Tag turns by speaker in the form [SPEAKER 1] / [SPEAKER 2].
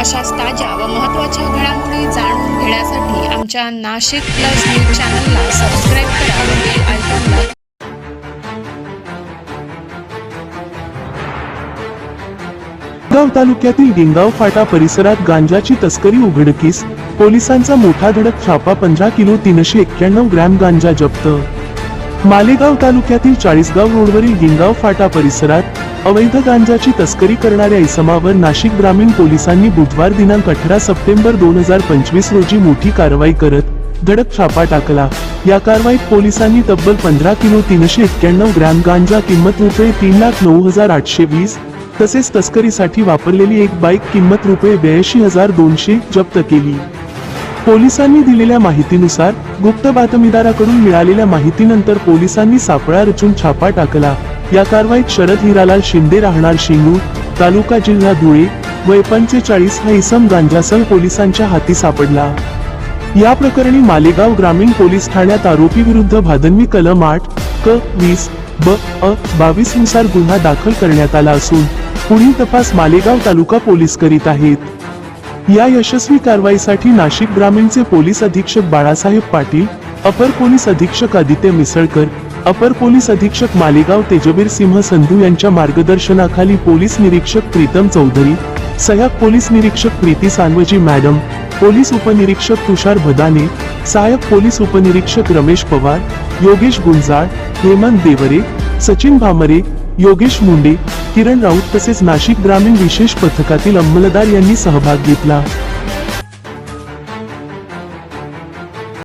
[SPEAKER 1] अशाच ताज्या व महत्त्वाच्या घडामोडी जाणून घेण्यासाठी आमच्या नाशिक प्लस न्यूज चॅनलला सबस्क्राईब करा व बेल आयकॉनला
[SPEAKER 2] गाव तालुक्यातील डिंगाव फाटा परिसरात गांजाची तस्करी उघडकीस पोलिसांचा मोठा धडक छापा पंधरा किलो तीनशे एक्क्याण्णव ग्रॅम गांजा जप्त मालेगाव तालुक्यातील चाळीसगाव रोडवरील गिंगाव फाटा परिसरात अवैध गांजाची तस्करी करणाऱ्या इसमावर नाशिक ग्रामीण पोलिसांनी बुधवार दिनांक अठरा सप्टेंबर दोन हजार पंचवीस रोजी मोठी कारवाई करत धडक छापा टाकला. या कारवाईत पोलिसांनी तब्बल पंधरा किलो तीनशे एक्क्याण्णव ग्रॅम गांजा किंमत रुपये तीन लाख नऊ हजार आठशे वीस तसेच तस्करीसाठी वापरलेली एक बाईक किंमत रुपये ब्याऐंशी हजार दोनशे जप्त केली. पोलिसांनी दिलेल्या माहितीनुसार गुप्त बातमीदाराकडून मिळालेल्या माहितीनंतर पोलिसांनी सापळा रचून छापा टाकला. या कारवाईत शरद हिरालाल शिंदे राहणार शिंगू तालुका जिल्हा धुळे वय पंचेचाळीस हा इसम गांजासह पोलिसांच्या हाती सापडला. या प्रकरणी मालेगाव ग्रामीण पोलीस ठाण्यात आरोपी विरुद्ध भादनवी कलम आठ क वीस ब अ बावीसनुसार गुन्हा दाखल करण्यात आला असून पुढील तपास मालेगाव तालुका पोलीस करीत आहेत. या यशस्वी कारवाईसाठी नाशिक ग्रामीणचे पोलीस अधीक्षक बाळासाहेब पाटील अपर पोलीस अधीक्षक आदित्य मिसळकर अपर पोलीस अधीक्षक मालेगाव तेजवीर सिंह संधू यांच्या मार्गदर्शनाखाली पोलीस निरीक्षक प्रीतम चौधरी सहाय्यक पोलीस निरीक्षक प्रीती सानवजी मॅडम पोलीस उपनिरीक्षक तुषार भदाने सहाय्यक पोलीस उपनिरीक्षक रमेश पवार योगेश गुंजाळ हेमंत देवरे सचिन भामरे योगेश मुंडे किरण राऊत तसेच नाशिक ग्रामीण विशेष पथकातील अंमलदार यांनी सहभाग घेतला.